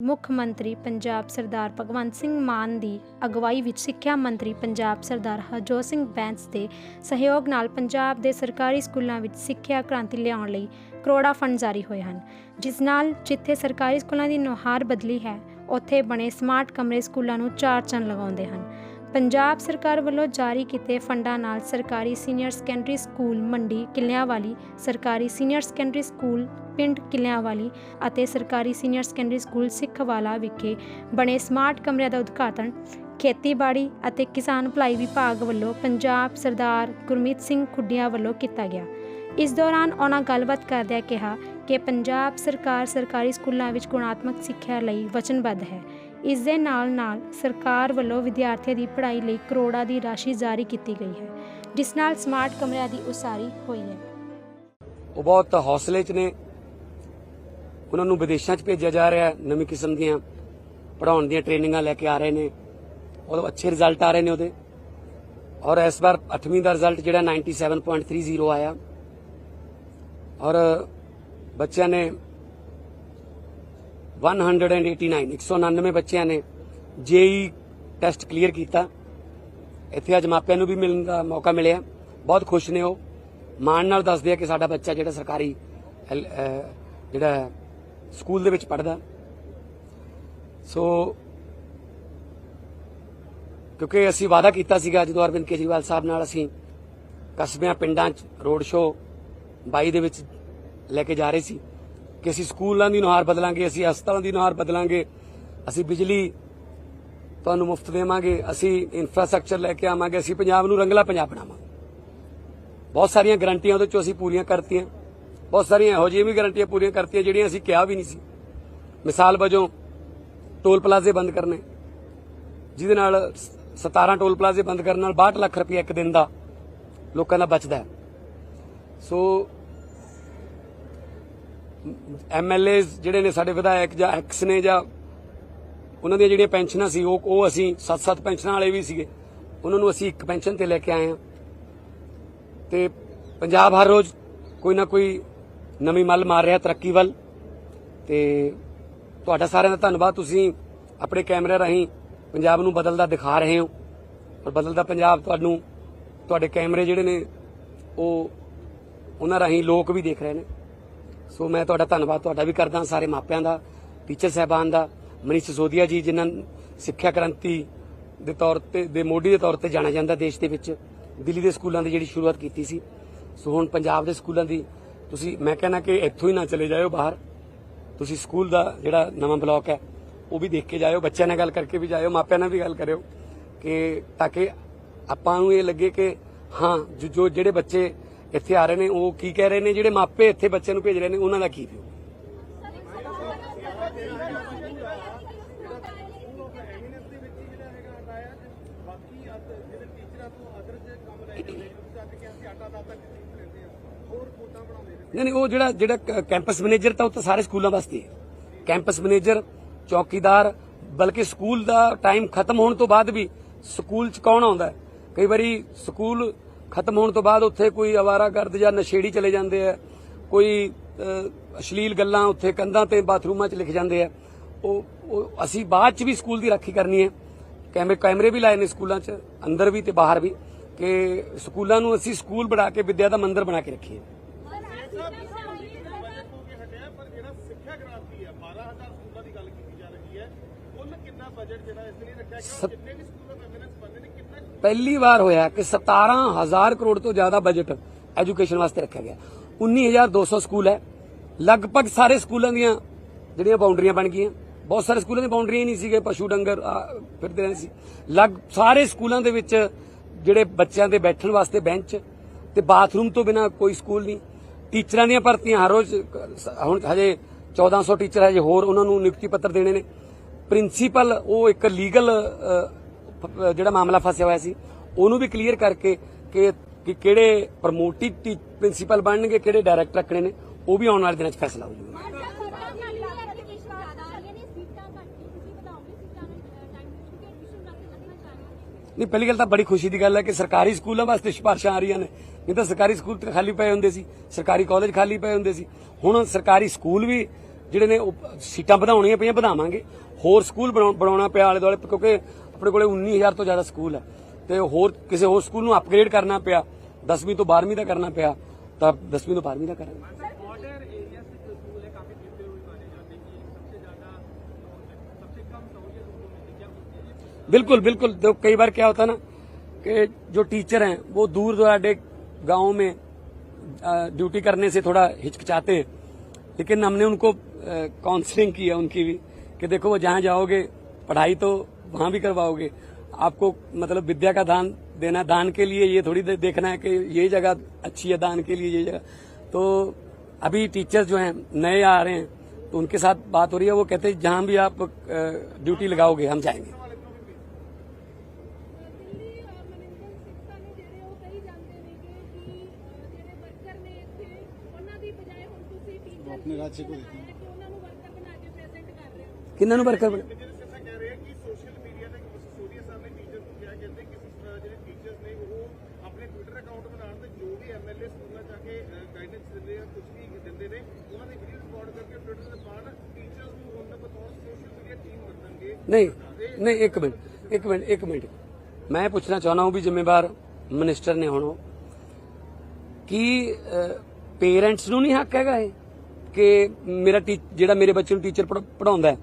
ਮੁੱਖ ਮੰਤਰੀ ਪੰਜਾਬ ਸਰਦਾਰ ਭਗਵੰਤ ਸਿੰਘ ਮਾਨ ਦੀ ਅਗਵਾਈ ਵਿੱਚ ਸਿੱਖਿਆ ਮੰਤਰੀ ਪੰਜਾਬ ਸਰਦਾਰ ਹਰਜੋਤ ਸਿੰਘ ਬੈਂਸ ਦੇ ਸਹਿਯੋਗ ਨਾਲ ਪੰਜਾਬ ਦੇ ਸਰਕਾਰੀ ਸਕੂਲਾਂ ਵਿੱਚ ਸਿੱਖਿਆ ਕ੍ਰਾਂਤੀ ਲਿਆਉਣ ਲਈ ਕਰੋੜਾ ਫੰਡ ਜਾਰੀ ਹੋਏ ਹਨ, ਜਿਸ ਨਾਲ ਜਿੱਥੇ ਸਰਕਾਰੀ ਸਕੂਲਾਂ ਦੀ ਨੁਹਾਰ ਬਦਲੀ ਹੈ, ਉੱਥੇ ਬਣੇ ਸਮਾਰਟ ਕਮਰੇ ਸਕੂਲਾਂ ਨੂੰ ਚਾਰ ਚੰਨ ਲਗਾਉਂਦੇ ਹਨ। ਪੰਜਾਬ ਸਰਕਾਰ ਵੱਲੋਂ ਜਾਰੀ ਕੀਤੇ ਫੰਡਾਂ ਨਾਲ ਸਰਕਾਰੀ ਸੀਨੀਅਰ ਸੈਕੰਡਰੀ ਸਕੂਲ ਮੰਡੀ ਕਿੱਲਿਆਂਵਾਲੀ ਸਰਕਾਰੀ ਸੀਨੀਅਰ ਸੈਕੰਡਰੀ ਸਕੂਲ ਪਿੰਡ ਕਿਲਿਆਂਵਾਲੀ ਅਤੇ ਸਰਕਾਰੀ ਸੀਨੀਅਰ ਸੈਕੰਡਰੀ ਸਕੂਲ ਸਿੱਖਵਾਲਾ ਵਿਖੇ ਬਣੇ ਸਮਾਰਟ ਕਮਰਿਆਂ ਦਾ ਉਦਘਾਟਨ ਖੇਤੀਬਾੜੀ ਅਤੇ ਕਿਸਾਨ ਭਲਾਈ ਵਿਭਾਗ ਵੱਲੋਂ ਪੰਜਾਬ ਸਰਦਾਰ ਗੁਰਮੀਤ ਸਿੰਘ ਖੁੱਡੀਆਂ ਵੱਲੋਂ ਕੀਤਾ ਗਿਆ। ਇਸ ਦੌਰਾਨ ਉਹਨਾਂ ਗੱਲਬਾਤ ਕਰਦਿਆਂ ਕਿਹਾ ਕਿ ਪੰਜਾਬ ਸਰਕਾਰ ਸਰਕਾਰੀ ਸਕੂਲਾਂ ਵਿੱਚ ਗੁਣਾਤਮਕ ਸਿੱਖਿਆ ਲਈ ਵਚਨਬੱਧ ਹੈ। ਇਸ ਦੇ ਨਾਲ ਨਾਲ ਸਰਕਾਰ ਵੱਲੋਂ ਵਿਦਿਆਰਥੀਆਂ ਦੀ ਪੜ੍ਹਾਈ ਲਈ ਕਰੋੜਾਂ ਦੀ ਰਾਸ਼ੀ ਜਾਰੀ ਕੀਤੀ ਗਈ ਹੈ, ਜਿਸ ਨਾਲ ਸਮਾਰਟ ਕਮਰਿਆਂ ਦੀ ਉਸਾਰੀ ਹੋਈ ਹੈ। ਉਹ ਬਹੁਤ ਹੌਸਲੇ 'ਚ ਨੇ। ਉਹਨਾਂ ਨੂੰ ਵਿਦੇਸ਼ਾਂ 'ਚ ਭੇਜਿਆ ਜਾ ਰਿਹਾ ਹੈ, ਨਵੀਂ ਕਿਸਮ ਦੀਆਂ ਪੜ੍ਹਾਉਣ ਦੀਆਂ ਟ੍ਰੇਨਿੰਗਾਂ ਲੈ ਕੇ ਆ ਰਹੇ ਨੇ। ਉਹ ਅੱਛੇ ਰਿਜ਼ਲਟ ਆ ਰਹੇ ਨੇ ਉਹਦੇ। ਔਰ ਇਸ ਵਾਰ 8ਵੀਂ ਦਾ ਰਿਜ਼ਲਟ ਜਿਹੜਾ 97.30 ਆਇਆ। ਔਰ ਬੱਚਿਆਂ ਨੇ 189 199 ਬੱਚਿਆਂ ਨੇ ਜੇਈ ਟੈਸਟ ਕਲੀਅਰ ਕੀਤਾ। ਇੱਥੇ ਅੱਜ ਮਾਪਿਆਂ ਨੂੰ ਵੀ ਮਿਲਣ ਦਾ ਮੌਕਾ ਮਿਲਿਆ। ਬਹੁਤ ਖੁਸ਼ ਨੇ ਉਹ। ਮਾਣ ਨਾਲ ਦੱਸਦੇ ਆ ਕਿ ਸਾਡਾ ਬੱਚਾ ਜਿਹੜਾ ਸਰਕਾਰੀ ਜਿਹੜਾ ਸਕੂਲ ਦੇ ਵਿੱਚ ਪੜਦਾ ਸੋ ਕਿਉਂਕਿ ਅਸੀਂ ਵਾਅਦਾ ਕੀਤਾ ਸੀਗਾ ਜਦੋਂ ਅਰਵਿੰਦ ਕੇਜਰੀਵਾਲ ਸਾਹਿਬ ਨਾਲ ਅਸੀਂ ਕਸਬਿਆਂ, ਪਿੰਡਾਂ 'ਚ ਰੋਡ ਸ਼ੋ 22 ਦੇ ਵਿੱਚ ਲੈ ਕੇ ਜਾ ਰਹੇ ਸੀ ਕਿ ਅਸੀਂ ਸਕੂਲਾਂ ਦੀ ਨੁਹਾਰ ਬਦਲਾਂਗੇ, ਅਸੀਂ ਹਸਪਤਾਲਾਂ ਦੀ ਨੁਹਾਰ ਬਦਲਾਂਗੇ, ਅਸੀਂ ਬਿਜਲੀ ਤੁਹਾਨੂੰ ਮੁਫਤ ਦੇਵਾਂਗੇ, ਅਸੀਂ ਇਨਫਰਾਸਟ੍ਰਕਚਰ ਲੈ ਕੇ ਆਵਾਂਗੇ, ਅਸੀਂ ਪੰਜਾਬ ਨੂੰ ਰੰਗਲਾ ਪੰਜਾਬ ਬਣਾਵਾਂਗੇ। ਬਹੁਤ ਸਾਰੀਆਂ ਗਰੰਟੀਆਂ ਉਹਦੇ ਚੋਂ ਅਸੀਂ ਪੂਰੀਆਂ ਕਰਤੀਆਂ। ਬਹੁਤ ਸਾਰੀਆਂ ਇਹੋ ਜਿਹੀਆਂ ਵੀ ਗਰੰਟੀਆਂ ਪੂਰੀਆਂ ਕਰਤੀਆਂ ਜਿਹੜੀਆਂ ਅਸੀਂ ਕਿਹਾ ਵੀ ਨਹੀਂ ਸੀ। ਮਿਸਾਲ ਵਜੋਂ ਟੋਲ ਪਲਾਜ਼ੇ ਬੰਦ ਕਰਨੇ। ਜਿਹਦੇ ਨਾਲ 17 ਟੋਲ ਪਲਾਜ਼ੇ ਬੰਦ ਕਰਨ ਨਾਲ 62 ਲੱਖ ਰੁਪਏ ਇੱਕ ਦਿਨ ਦਾ ਲੋਕਾਂ ਦਾ ਬਚਦਾ ਹੈ। ਸੋ ਐਮਐਲਏਸ ਜਿਹੜੇ ਨੇ ਸਾਡੇ ਵਿਧਾਇਕ ਜਾਂ ਐਕਸ ਨੇ ਜਾਂ ਉਹਨਾਂ ਦੀਆਂ ਜਿਹੜੀਆਂ ਪੈਨਸ਼ਨਾਂ ਸੀ, ਉਹ ਉਹ ਅਸੀਂ 7-7 ਪੈਨਸ਼ਨਾਂ ਵਾਲੇ ਵੀ ਸੀਗੇ। ਉਹਨਾਂ ਨੂੰ ਅਸੀਂ ਇੱਕ ਪੈਨਸ਼ਨ ਤੇ ਲੈ ਕੇ ਆਏ ਹਾਂ। ਤੇ ਪੰਜਾਬ ਹਰ ਰੋਜ਼ ਕੋਈ ਨਾ ਕੋਈ ਨਵੀਂ ਮੱਲ ਮਾਰ ਰਿਹਾ ਤਰੱਕੀ ਵੱਲ। ਤੇ ਤੁਹਾਡਾ ਸਾਰਿਆਂ ਦਾ ਧੰਨਵਾਦ। ਤੁਸੀਂ ਆਪਣੇ ਕੈਮਰੇ ਰਾਹੀਂ ਪੰਜਾਬ ਨੂੰ ਬਦਲਦਾ ਦਿਖਾ ਰਹੇ ਹੋ। ਔਰ ਬਦਲਦਾ ਪੰਜਾਬ ਤੁਹਾਨੂੰ, ਤੁਹਾਡੇ ਕੈਮਰੇ ਜਿਹੜੇ ਨੇ, ਉਹ ਉਹਨਾਂ ਰਾਹੀਂ ਲੋਕ ਵੀ ਦੇਖ ਰਹੇ ਨੇ। ਸੋ ਮੈਂ ਤੁਹਾਡਾ ਧੰਨਵਾਦ। ਤੁਹਾਡਾ ਵੀ ਕਰਦਾ ਸਾਰੇ ਮਾਪਿਆਂ ਦਾ, ਟੀਚਰ ਸਹਿਬਾਨ ਦਾ, ਮਨੀਸ਼ ਸਿਸੋਦੀਆ ਜੀ, ਜਿਨ੍ਹਾਂ ਸਿੱਖਿਆ ਕ੍ਰਾਂਤੀ ਦੇ ਤੌਰ ਤੇ, ਦੇ ਮੋਢੀ ਦੇ ਤੌਰ ਤੇ ਜਾਣਿਆ ਜਾਂਦਾ ਦੇਸ਼ ਦੇ ਵਿੱਚ। ਦਿੱਲੀ ਦੇ ਸਕੂਲਾਂ ਦੀ ਜਿਹੜੀ ਸ਼ੁਰੂਆਤ ਕੀਤੀ ਸੀ। ਸੋ ਹੁਣ ਪੰਜਾਬ ਦੇ ਸਕੂਲਾਂ ਦੀ ਤੁਸੀਂ, ਮੈਂ ਕਹਿੰਦਾ ਕਿ ਇੱਥੋਂ ਹੀ ਨਾ ਚਲੇ ਜਾਇਓ ਬਾਹਰ। ਤੁਸੀਂ ਸਕੂਲ ਦਾ ਜਿਹੜਾ ਨਵਾਂ ਬਲਾਕ ਹੈ, ਉਹ ਵੀ ਦੇਖ ਕੇ ਜਾਇਓ, ਬੱਚਿਆਂ ਨਾਲ ਗੱਲ ਕਰਕੇ ਵੀ ਜਾਇਓ, ਮਾਪਿਆਂ ਨਾਲ ਵੀ ਗੱਲ ਕਰਿਓ ਕਿ ਤਾਂ ਕਿ ਆਪਾਂ ਨੂੰ ਇਹ ਲੱਗੇ ਕਿ ਹਾਂ, ਜੋ- ਜੋ ਜਿਹੜੇ ਬੱਚੇ ਇੱਥੇ ਆ ਰਹੇ ਨੇ, ਉਹ ਕੀ ਕਹਿ ਰਹੇ ਨੇ, ਜਿਹੜੇ ਮਾਪੇ ਇੱਥੇ ਬੱਚਿਆਂ ਨੂੰ ਭੇਜ ਰਹੇ ਨੇ, ਉਹਨਾਂ ਦਾ ਕੀ ਵਿਊ ਨਹੀਂ ਨਹੀਂ ਉਹ ਜਿਹੜਾ ਜਿਹੜਾ ਕ- ਕੈਂਪਸ ਮੈਨੇਜਰ ਤਾਂ ਉਹ ਤਾਂ ਸਾਰੇ ਸਕੂਲਾਂ ਵਾਸਤੇ ਹੈ। ਕੈਂਪਸ ਮੈਨੇਜਰ ਚੌਕੀਦਾਰ, ਬਲਕਿ ਸਕੂਲ ਦਾ ਟਾਈਮ ਖਤਮ ਹੋਣ ਤੋਂ ਬਾਅਦ ਵੀ ਸਕੂਲ ਚ ਕੌਣ ਆਉਂਦਾ ਕਈ ਵਾਰੀ ਸਕੂਲ ਖਤਮ ਹੋਣ ਤੋਂ ਬਾਅਦ ਉੱਥੇ ਕੋਈ ਅਵਾਰਾਗਰਦ ਜਾਂ ਨਸ਼ੇੜੀ ਚਲੇ ਜਾਂਦੇ ਆ, ਕੋਈ ਅਸ਼ਲੀਲ ਗੱਲਾਂ ਉੱਥੇ ਕੰਧਾਂ ਤੇ ਬਾਥਰੂਮਾਂ 'ਚ ਲਿਖ ਜਾਂਦੇ ਆ। ਉਹ ਉਹ, ਅਸੀਂ ਬਾਅਦ 'ਚ ਵੀ ਸਕੂਲ ਦੀ ਰਾਖੀ ਕਰਨੀ ਹੈ। ਕੈਮਰੇ ਕੈਮਰੇ ਵੀ ਲਾਏ ਨੇ ਸਕੂਲਾਂ 'ਚ, ਅੰਦਰ ਵੀ ਤੇ ਬਾਹਰ ਵੀ, ਕਿ ਸਕੂਲਾਂ ਨੂੰ ਅਸੀਂ ਸਕੂਲ ਬਣਾ ਕੇ, ਵਿੱਦਿਆ ਦਾ ਮੰਦਿਰ ਬਣਾ ਕੇ ਰੱਖੀਏ। ਪਰ ਜਿਹੜਾ ਸਿੱਖਿਆ ਕ੍ਰਾਂਤੀ ਹੈ 12000 ਸਕੂਲਾਂ ਦੀ ਗੱਲ ਕੀਤੀ ਜਾ ਰਹੀ ਹੈ ਕੁੱਲ ਕਿੰਨਾ ਬਜਟ ਜਿਹੜਾ ਇਸ ਲਈ ਰੱਖਿਆ ਗਿਆ ਜਿੰਨੇ ਵੀ ਸਕੂਲਾਂ ਦਾ ਐਮਐਨਐਸ ਬਣਦੇ ਨੇ ਕਿੰਨਾ ਪਹਿਲੀ ਵਾਰ ਹੋਇਆ ਕਿ 17000 ਕਰੋੜ ਤੋਂ ਜ਼ਿਆਦਾ ਬਜਟ ਐਜੂਕੇਸ਼ਨ ਵਾਸਤੇ ਰੱਖਿਆ ਗਿਆ। 19200 ਸਕੂਲ ਹੈ। ਲਗਭਗ ਸਾਰੇ ਸਕੂਲਾਂ ਦੀਆਂ ਜਿਹੜੀਆਂ ਬਾਉਂਡਰੀਆਂ ਬਣ ਗਈਆਂ। ਬਹੁਤ ਸਾਰੇ ਸਕੂਲਾਂ ਦੀਆਂ ਬਾਉਂਡਰੀਆਂ ਹੀ ਨਹੀਂ ਸੀਗੇ। ਪਸ਼ੂ ਡੰਗਰ ਫਿਰਦੇ ਰਹੇ ਸੀ। ਲਗ, ਸਾਰੇ ਸਕੂਲਾਂ ਦੇ ਵਿੱਚ ਜਿਹੜੇ ਬੱਚਿਆਂ ਦੇ ਬੈਠਣ ਵਾਸਤੇ ਬੈਂਚ ਤੇ ਬਾਥਰੂਮ ਤੋਂ ਬਿਨਾ ਕੋਈ ਸਕੂਲ ਨਹੀਂ। ਟੀਚਰਾਂ ਦੀਆਂ ਭਰਤੀਆਂ ਹਰ ਰੋਜ਼ ਹੁਣ ਹਜੇ 1400 ਟੀਚਰ ਹਜੇ ਹੋਰ ਉਹਨਾਂ ਨੂੰ ਨਿਯੁਕਤੀ ਪੱਤਰ ਦੇਣੇ ਨੇ। ਪ੍ਰਿੰਸੀਪਲ ਉਹ ਇੱਕ ਲੀਗਲ ਜਿਹੜਾ ਮਾਮਲਾ ਫਸਿਆ ਹੋਇਆ ਸੀ ਉਹਨੂੰ ਵੀ ਕਲੀਅਰ ਕਰਕੇ ਕਿ ਕਿ ਕਿਹੜੇ ਪ੍ਰਮੋਟਿਡ ਪ੍ਰਿੰਸੀਪਲ ਬਣਨਗੇ ਕਿਹੜੇ ਡਾਇਰੈਕਟਰ ਰੱਖਣੇ ਨੇ ਉਹ ਵੀ ਆਉਣ ਵਾਲੇ ਦਿਨਾਂ 'ਚ ਫੈਸਲਾ ਹੋ ਜਾਊਗਾ। ਨਹੀਂ ਪਹਿਲੀ ਗੱਲ ਤਾਂ ਬੜੀ ਖੁਸ਼ੀ ਦੀ ਗੱਲ ਹੈ ਕਿ ਸਰਕਾਰੀ ਸਕੂਲਾਂ ਵਾਸਤੇ ਸਿਫਾਰਸ਼ਾਂ ਆ ਰਹੀਆਂ ਨੇ। ਨਹੀਂ ਤਾਂ ਸਰਕਾਰੀ ਸਕੂਲ ਤਾਂ ਖਾਲੀ ਪਏ ਹੁੰਦੇ ਸੀ ਸਰਕਾਰੀ ਕਾਲਜ ਖਾਲੀ ਪਏ ਹੁੰਦੇ ਸੀ ਹੁਣ ਸਰਕਾਰੀ ਸਕੂਲ ਵੀ ਜਿਹੜੇ ਨੇ ਉਹ ਸੀਟਾਂ ਵਧਾਉਣੀਆਂ ਪਈਆਂ ਵਧਾਵਾਂਗੇ ਹੋਰ ਸਕੂਲ ਬਣਾਉ- ਬਣਾਉਣਾ ਪਿਆ ਆਲੇ ਦੁਆਲੇ ਕਿਉਂਕਿ ਆਪਣੇ ਕੋਲੇ 19000 ਤੋਂ ਜ਼ਿਆਦਾ ਸਕੂਲ ਹੈ ਤੇ ਹੋਰ ਕਿਸੇ ਹੋਰ ਸਕੂਲ ਨੂੰ ਅਪਗ੍ਰੇਡ ਕਰਨਾ ਪਿਆ 10ਵੀਂ ਤੋਂ 12ਵੀਂ ਦਾ ਕਰਨਾ ਪਿਆ ਤਾਂ 10ਵੀਂ ਤੋਂ 12ਵੀਂ ਦਾ ਕਰਾਂਗੇ बॉर्डर एरिया से जो स्कूल है काफी पिछड़े हुए माने जाते हैं कि सबसे ज्यादा सबसे कम सहूलियत उनको मिलती है क्या उसके लिए बिल्कुल बिल्कुल तो कई बार क्या होता है ना कि जो टीचर हैं वो दूर दराडे गाँव में ड्यूटी करने से थोड़ा हिचकिचाते हैं। लेकिन हमने उनको काउंसलिंग की है उनकी भी, कि देखो वो जहाँ जाओगे, पढ़ाई तो वहाँ भी करवाओगे। आपको मतलब विद्या का दान देना, दान के लिए ये थोड़ी देखना है कि ये जगह अच्छी है, दान के लिए ये जगह। तो अभी टीचर्स जो हैं, नए आ रहे हैं तो उनके साथ बात हो रही है, वो कहते हैं, जहाँ भी आप ड्यूटी लगाओगे, हम जाएँगे। ਉਹਨਾਂ ਬਤੌਰ ਸੋਸ਼ਲ ਮੀਡੀਆ ਟੀਮ ਵਰਤਣਗੇ ਨਹੀਂ ਨਹੀਂ ਇੱਕ ਮਿੰਟ ਇੱਕ ਮਿੰਟ ਇੱਕ ਮਿੰਟ। ਮੈਂ ਪੁੱਛਣਾ ਚਾਹੁੰਦਾ ਹਾਂ ਵੀ ਜ਼ਿੰਮੇਵਾਰ ਮਿਨਿਸਟਰ ਨੇ ਹੁਣ ਕੀ ਪੇਰੈਂਟਸ ਨੂੰ ਨਹੀਂ ਹੱਕ ਹੈਗਾ ਇਹ? ਕਿ ਮੇਰਾ ਟੀ- ਜਿਹੜਾ ਮੇਰੇ ਬੱਚੇ ਨੂੰ ਟੀਚਰ ਪੜਾਉਂਦਾ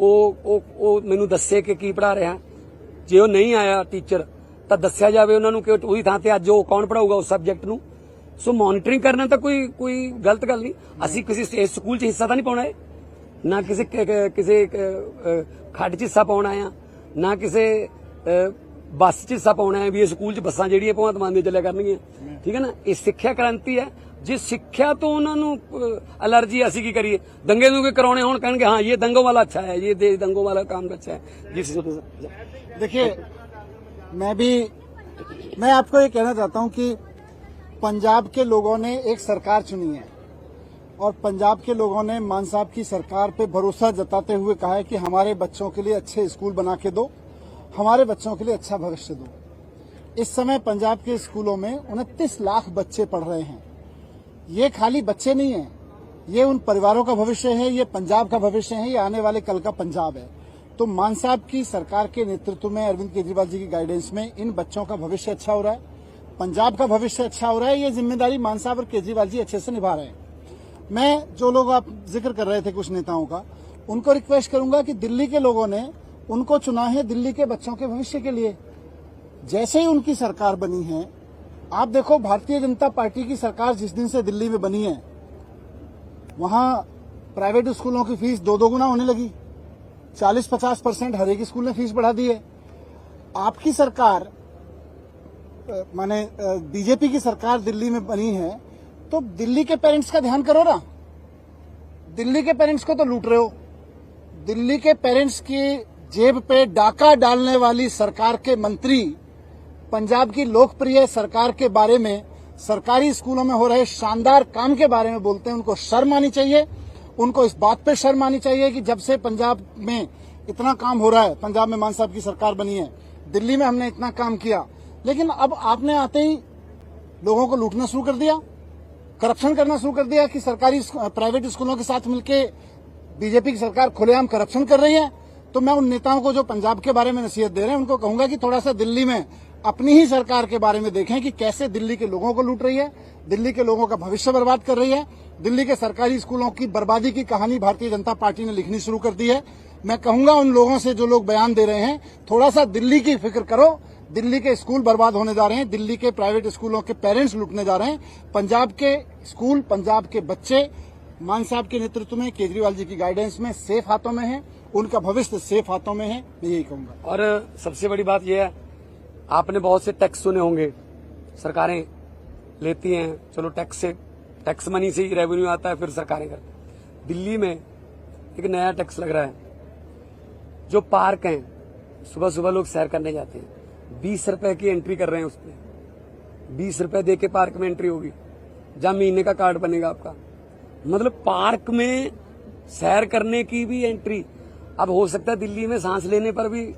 ਉਹ ਉਹ ਉਹ ਮੈਨੂੰ ਦੱਸੇ ਕਿ ਕੀ ਪੜਾ ਰਿਹਾ। ਜੇ ਉਹ ਨਹੀਂ ਆਇਆ ਟੀਚਰ ਤਾਂ ਦੱਸਿਆ ਜਾਵੇ ਉਹਨਾਂ ਨੂੰ ਕਿ ਉਹਦੀ ਥਾਂ ਤੇ ਅੱਜ ਉਹ ਕੌਣ ਪੜਾਊਗਾ ਉਸ ਸਬਜੈਕਟ ਨੂੰ। ਸੋ ਮੋਨਿਟਰਿੰਗ ਕਰਨਾ ਤਾਂ ਕੋਈ ਕੋਈ ਗਲਤ ਗੱਲ ਨਹੀਂ। ਅਸੀਂ ਕਿਸੇ ਸਕੂਲ 'ਚ ਹਿੱਸਾ ਤਾਂ ਨਹੀਂ ਪਾਉਣਾ ਹੈ ਨਾ ਕਿਸੇ ਕਿਸੇ ਖੱਡ 'ਚ ਹਿੱਸਾ ਪਾਉਣਾ ਆ, ਨਾ ਕਿਸੇ ਬੱਸ 'ਚ ਹਿੱਸਾ ਪਾਉਣਾ ਹੈ ਵੀ ਇਹ ਸਕੂਲ 'ਚ ਬੱਸਾਂ ਜਿਹੜੀਆਂ ਭਗਵੰਤ ਮਾਨ ਦੀਆਂ ਚੱਲਿਆ ਕਰਨਗੀਆਂ। ਠੀਕ ਹੈ ਨਾ? ਇਹ ਸਿੱਖਿਆ ਕ੍ਰਾਂਤੀ ਹੈ। ਜੇ ਸਿੱਖਿਆ ਤੋਂ ਉਹਨਾਂ ਨੂੰ ਅਲਰਜੀ ਅਸੀਂ ਕੀ ਕਰੀਏ ਦੰਗੇ ਨੂੰ ਕਰਾਉਣੇ ਹੋਣ ਕਹਿਣਗੇ ਹਾਂ ਇਹ ਦੰਗੋਂ ਵਾਲਾ ਅੱਛਾ ਹੈ ਇਹ ਦੇਸ਼ दंगों वाला काम अच्छा है जिस देखिए मैं भी मैं आपको ये कहना चाहता हूं कि पंजाब के लोगों ने एक सरकार चुनी है और पंजाब के लोगों ने मान साहब की सरकार पे भरोसा जताते हुए कहा है कि हमारे बच्चों के लिए अच्छे स्कूल बना के दो हमारे बच्चों के लिए अच्छा भविष्य दो इस समय पंजाब के स्कूलों में उनतीस लाख बच्चे पढ़ रहे हैं ये खाली बच्चे नहीं है। ये उन परिवारों का भविष्य है, ये पंजाब का भविष्य है, ये आने वाले कल का पंजाब है। तो मान साहब की सरकार के नेतृत्व में, अरविंद केजरीवाल जी की गाइडेंस में इन बच्चों का भविष्य अच्छा हो रहा है। पंजाब का भविष्य अच्छा हो रहा है, ये ज़िम्मेदारी मान साहब और केजरीवाल जी अच्छे से निभा रहे हैं। मैं जो लोग आप ज़िक्र कर रहे थे कुछ नेताओं का, उनको रिक्वेस्ट करूँगा कि दिल्ली के लोगों ने उनको चुना है दिल्ली के बच्चों के भविष्य के लिए। जैसे ही उनकी सरकार बनी है आप देखो, भारतीय जनता पार्टी की सरकार जिस दिन से दिल्ली में बनी है, वहाँ प्राइवेट स्कूलों की फ़ीस दो दो गुना होने लगी। 40-50 परसेंट हर एक स्कूल ने फ़ीस बढ़ा दी है। आपकी सरकार माने बीजेपी की सरकार दिल्ली में बनी है तो दिल्ली के पेरेंट्स का ध्यान करो ना। दिल्ली के पेरेंट्स को तो लूट रहे हो। दिल्ली के पेरेंट्स की जेब पे डाका डालने वाली सरकार के मंत्री पंजाब की लोकप्रिय सरकार के बारे में, सरकारी स्कूलों में हो रहे शानदार काम के बारे में बोलते हैं, उनको शर्म आनी चाहिए। उनको इस बात पे शर्म आनी चाहिए कि जब से पंजाब में इतना काम हो रहा है, पंजाब में मान साहब की सरकार बनी है, दिल्ली में हमने इतना काम किया। लेकिन अब आपने आते ही लोगों को लूटना शुरू कर दिया, करप्शन करना शुरू कर दिया कि सरकारी प्राइवेट स्कूलों के साथ मिलकर बीजेपी की सरकार खुलेआम करप्शन कर रही है। तो मैं उन नेताओं को जो पंजाब के बारे में नसीहत दे रहे हैं, उनको कहूँगा कि थोड़ा सा दिल्ली में अपनी ही सरकार के बारे में देखें कि कैसे दिल्ली के लोगों को लूट रही है, दिल्ली के लोगों का भविष्य बर्बाद कर रही है, दिल्ली के सरकारी स्कूलों की बर्बादी की कहानी भारतीय जनता पार्टी ने लिखनी शुरू कर दी है। मैं कहूँगा उन लोगों से जो लोग बयान दे रहे हैं, थोड़ा सा दिल्ली की फ़िक्र करो, दिल्ली के स्कूल बर्बाद होने जा रहे हैं, दिल्ली के प्राइवेट स्कूलों के पेरेंट्स लूटने जा रहे हैं, पंजाब के स्कूल, पंजाब के बच्चे, मान साहब के नेतृत्व में, केजरीवाल जी की गाइडेंस में सेफ़ हाथों में है उनका भविष्य सेफ़ हाथों में है, मैं यही कहूँगा। और सबसे बड़ी बात यह है, आपने बहुत से टैक्स सुने होंगे, सरकारें लेती हैं, चलो टैक्स से, टैक्स मनी से ही रेवेन्यू आता है, फिर सरकारें करती हैं। दिल्ली में एक नया टैक्स लग रहा है, जो पार्क हैं सुबह सुबह लोग सैर करने जाते हैं। बीस रुपए की एंट्री कर रहे हैं उसमें बीस रुपए दे के पार्क में एंट्री होगी, जहाँ महीने का कार्ड बनेगा आपका। मतलब पार्क में सैर करने की भी एंट्री अब हो सकता है दिल्ली में सांस लेने पर भी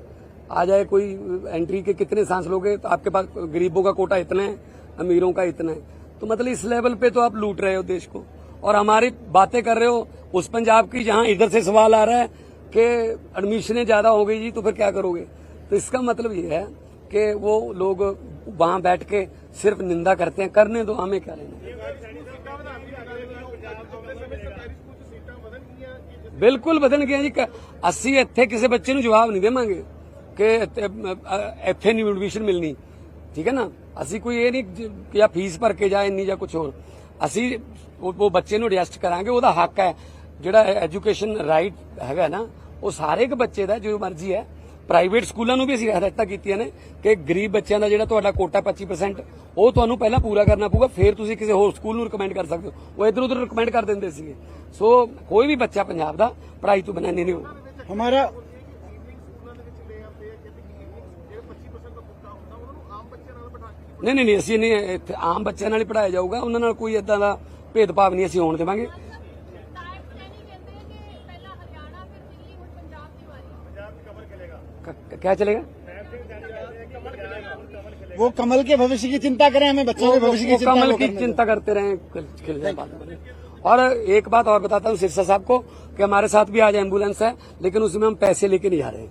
आ जाए कोई एंट्री के कितने सांस लोगे? तो आपके पास गरीबों का कोटा इतना है, अमीरों का इतना है। तो मतलब इस लेवल पे तो आप लूट रहे हो देश को। और हमारी बातें कर रहे हो, उस पंजाब की जहाँ इधर से सवाल आ रहा है कि एडमिशनें ज़्यादा हो गई जी तो फिर क्या करोगे? तो इसका मतलब ये है कि वो लोग वहाँ बैठ के सिर्फ़ निंदा करते हैं, करने दो, हमें क्या लेना ਬਿਲਕੁਲ ਵਧਣਗੀਆਂ ਜੀ। ਅਸੀਂ ਇੱਥੇ ਕਿਸੇ ਬੱਚੇ ਨੂੰ ਜਵਾਬ ਨਹੀਂ ਦੇਵਾਂਗੇ ਕਿ ਇੱਥੇ, ਅ, ਨਹੀਂ ਐਡਮਿਸ਼ਨ ਮਿਲਣੀ। ਠੀਕ ਹੈ ਨਾ? ਅਸੀਂ ਕੋਈ ਇਹ ਨਹੀਂ ਕਿ ਜਾਂ ਫੀਸ ਭਰ ਕੇ ਜਾ ਇੰਨੀ ਜਾਂ ਕੁਝ ਹੋਰ। ਅਸੀਂ ਉਹ ਉਹ ਬੱਚੇ ਨੂੰ ਐਡਜਸਟ ਕਰਾਂਗੇ ਉਹਦਾ ਹੱਕ ਹੈ। ਜਿਹੜਾ ਐਜੂਕੇਸ਼ਨ ਰਾਈਟ ਹੈਗਾ ਨਾ ਉਹ ਸਾਰੇ ਇੱਕ ਬੱਚੇ ਦਾ ਜੋ ਮਰਜ਼ੀ ਹੈ ਪ੍ਰਾਈਵੇਟ ਸਕੂਲਾਂ ਨੂੰ ਵੀ ਅਸੀਂ ਹਦਾਇਤਾਂ ਕੀਤੀਆਂ ਨੇ ਕਿ ਗਰੀਬ ਬੱਚਿਆਂ ਦਾ ਜਿਹੜਾ ਤੁਹਾਡਾ ਕੋਟਾ 25% ਉਹ ਤੁਹਾਨੂੰ ਪਹਿਲਾਂ ਪੂਰਾ ਕਰਨਾ ਪਊਗਾ ਫਿਰ ਤੁਸੀਂ ਕਿਸੇ ਹੋਰ ਸਕੂਲ ਨੂੰ ਰეკਮੈਂਡ ਕਰ ਸਕਦੇ ਹੋ। ਉਹ ਇਧਰ ਉਧਰ ਰეკਮੈਂਡ ਕਰ ਦਿੰਦੇ ਸੀਗੇ। ਸੋ ਕੋਈ ਵੀ ਬੱਚਾ ਪੰਜਾਬ ਦਾ ਪੜਾਈ ਤੋਂ ਬਿਨਾਂ ਨਹੀਂ ਹੋਊਗਾ। ਹਮਾਰਾ ਨਹੀਂ ਨਹੀਂ ਅਸੀਂ ਨਹੀਂ ਆਮ ਬੱਚਿਆਂ ਨਾਲ ਹੀ ਪੜਾਇਆ ਜਾਊਗਾ। ਉਹਨਾਂ ਨਾਲ ਕੋਈ ਇਦਾਂ ਦਾ ਭੇਦਭਾਵ ਨਹੀਂ ਅਸੀਂ ਹੋਣ ਦੇਵਾਂਗੇ। क्या चलेगा? वो कमल के भविष्य की चिंता करें हमें बच्चों के भविष्य की चिंता कमल की चिंता करते रहे और एक बात और बताता हूँ सिरसा साहब को कि हमारे साथ भी आज एंबुलेंस है लेकिन उसमें हम पैसे लेके नहीं जा रहे। हैं